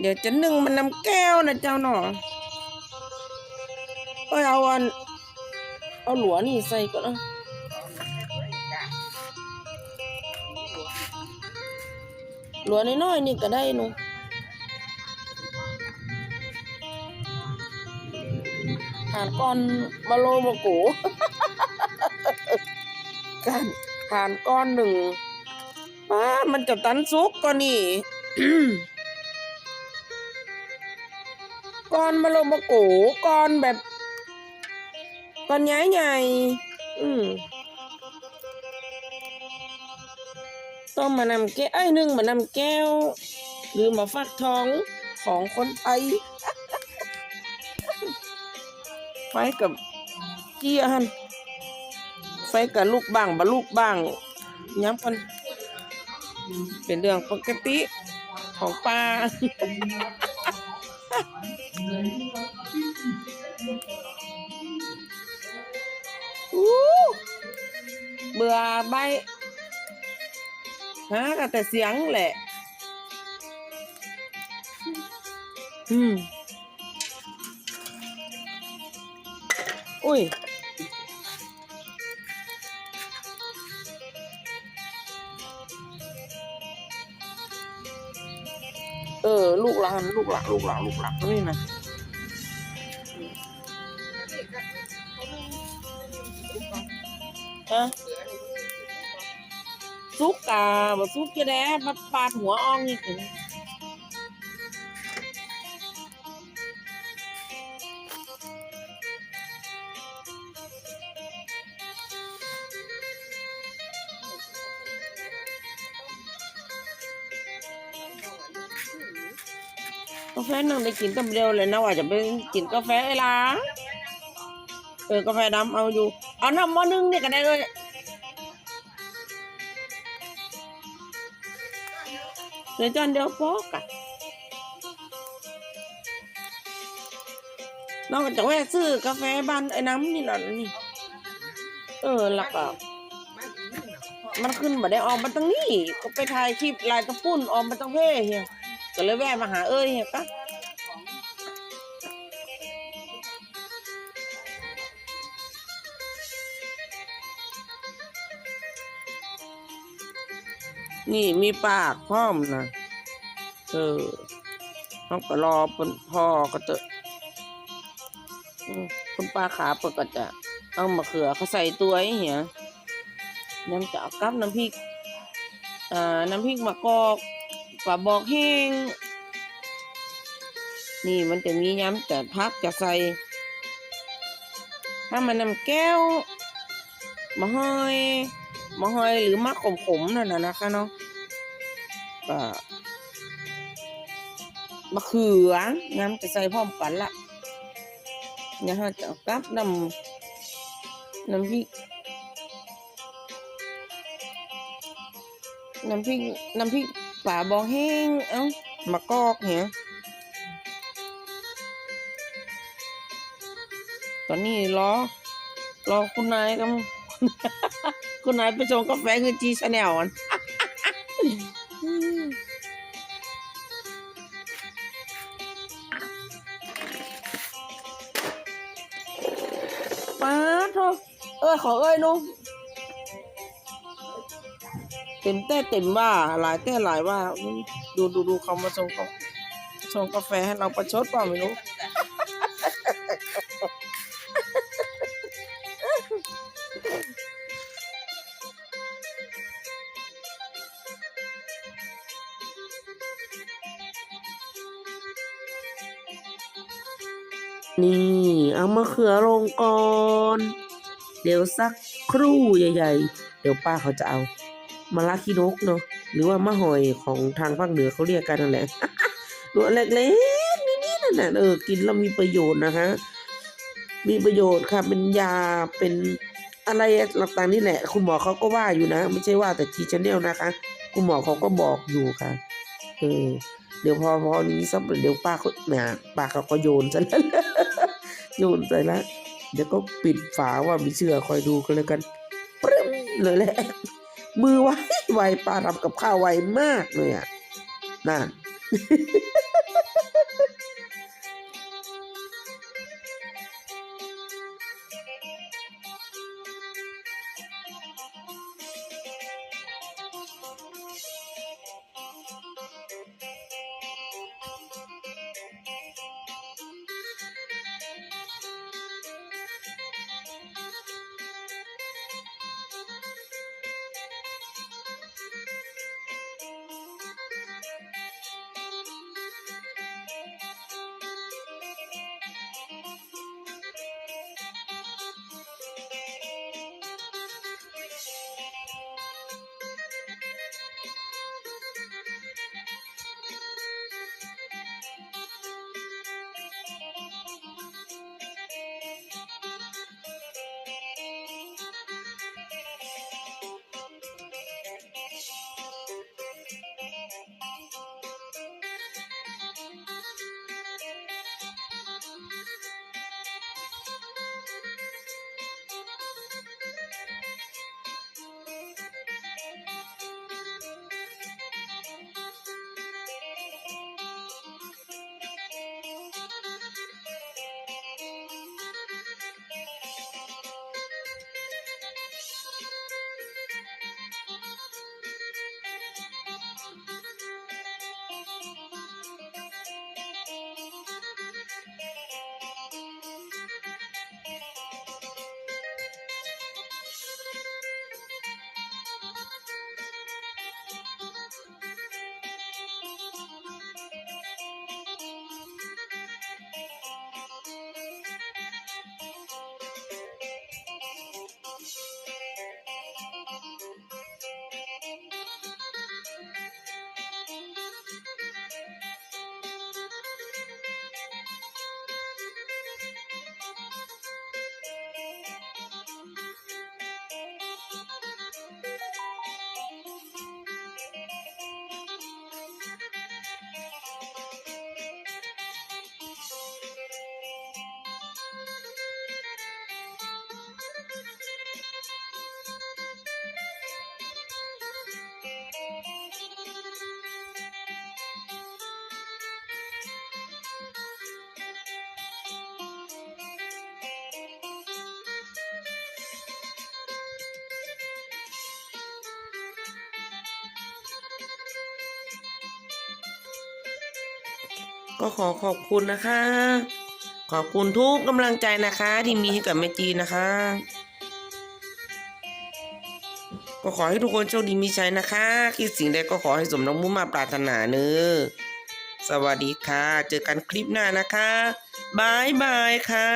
เดี๋ยวจะนึ่งมันน้ำแก้วนะเจ้าหนอเอ้ยเอาอันเอาหลัวนี่ใส่ก่อนนะหลัวน้อยๆนี่ก็ได้นูหานก้อนมาโลมาโกกันหานก้อนหนึ่งป้ามันจะตันซุกก็นี่ ก้อนมาโลมาโกก้อนแบบก้อนใหญ่ๆอืมต้มมานำแก้วไอ้นึ่งมานำแก้ว หรือมาฟักทองของคนไทยไฟกับเกียหันไฟกับลูกบ้างบะลูกบ้างย้ำกันเป็นเรื่องปกติของปลา เบื่อใบฮะแต่เสียงแหละ อืมอุ้ย กหลานลูกหลานลูกหลานลูกหลานนี่นะฮะซุกกาบซุกจะแด้มาปาดหัวอ่องนี่ถึง กาแฟนั่งได้กินตำเร็วเลยนะว่าจะไปกินกาแฟไอ้ล่ะเออกาแฟดำเอาอยู่ เอาน้ำมอนึงนี่ก็ได้เลยเดี๋ยวจานเดียวพอกะน้องก็จะแวะซื้อกาแฟบ้านไอ้น้ำนี่หน่อยนี่ เออหลักอะมันขึ้นมาได้ออมมาตั้งนี่ก็ไปถ่ายคลิปลายตะปุ่นออมมาตั้งเพ่เฮีย ก็เลยแวะมาหาเอ้ยเฮียกะนี่มีปากพร้อมนะเออน้องก็รอเป็นพ่อก็เจอะคุณป้าขาเปิดก็จะ เอามะเขือเขาใส่ตัวไอ้เหี้ยน้ำจะเอากับน้ำพริก อ่า น้ำพริกมะกอก ปลาบอกแห้ง นี่มันจะมีย้ำแต่พักจะใส่ ถ้ามันน้ำแก้วมะฮอยมะฮอยหรือมะขมๆนั่นนะนะคะเนาะก็มะเขือย้ำจะใส่พร้อมกันละเนี่ยฮะจะกับน้ำน้ำพริกน้ำพริกน้ำพริก ป่าบองแห้ง เอ้ามะกอกเหรอตอนนี้รอ รอคุณนายกับคุณนายไปชงกาแฟคือจีชาแนลอันป้าโทเอ้ยขอเอ้ยนุ เต็มแต่เต็มว่าหลายแต่หลายว่า ดูดูดูเขามาชงกาชงกาแฟให้เราประชดเปล่าไม่รู้ นี่เอามะเขือลงก่อน เดี๋ยวสักครู่ใหญ่ ๆ เดี๋ยวป้าเขาจะเอา มะละขี้นกเนาะหรือว่ามะหอยของทางภาคเหนือเขาเรียกกันนั่นแหละตัวเล็กๆนี่ๆนั่นน่ะเออกินแล้วมีประโยชน์นะคะมีประโยชน์ค่ะเป็นยาเป็นอะไรต่างๆนี่แหละ คุณหมอเขาก็ว่าอยู่นะ ไม่ใช่ว่าแต่ทีชแนลนะคะ คุณหมอเขาก็บอกอยู่ค่ะเออเดี๋ยวพอพอนี้สักเดี๋ยวป้าเขาเนี่ยป้าเขาก็โยนซะแล้วโยนใส่แล้วเดี๋ยวก็ปิดฝาว่าไม่เชื่อคอยดูกันเลยกันเปรึ้มเลยแหละ มือไวไวปลาทำกับข้าวไวมากเลยอะนั่น ก็ขอขอบคุณนะคะ ขอบคุณทุกกำลังใจนะคะ ที่มีให้กับแม่จีนะคะ ก็ขอให้ทุกคนโชคดีมีชัยนะคะ คิดสิ่งใดก็ขอให้สมน้องมุ่งมาปรารถนาเนอสวัสดีค่ะ เจอกันคลิปหน้านะคะบายบายค่ะ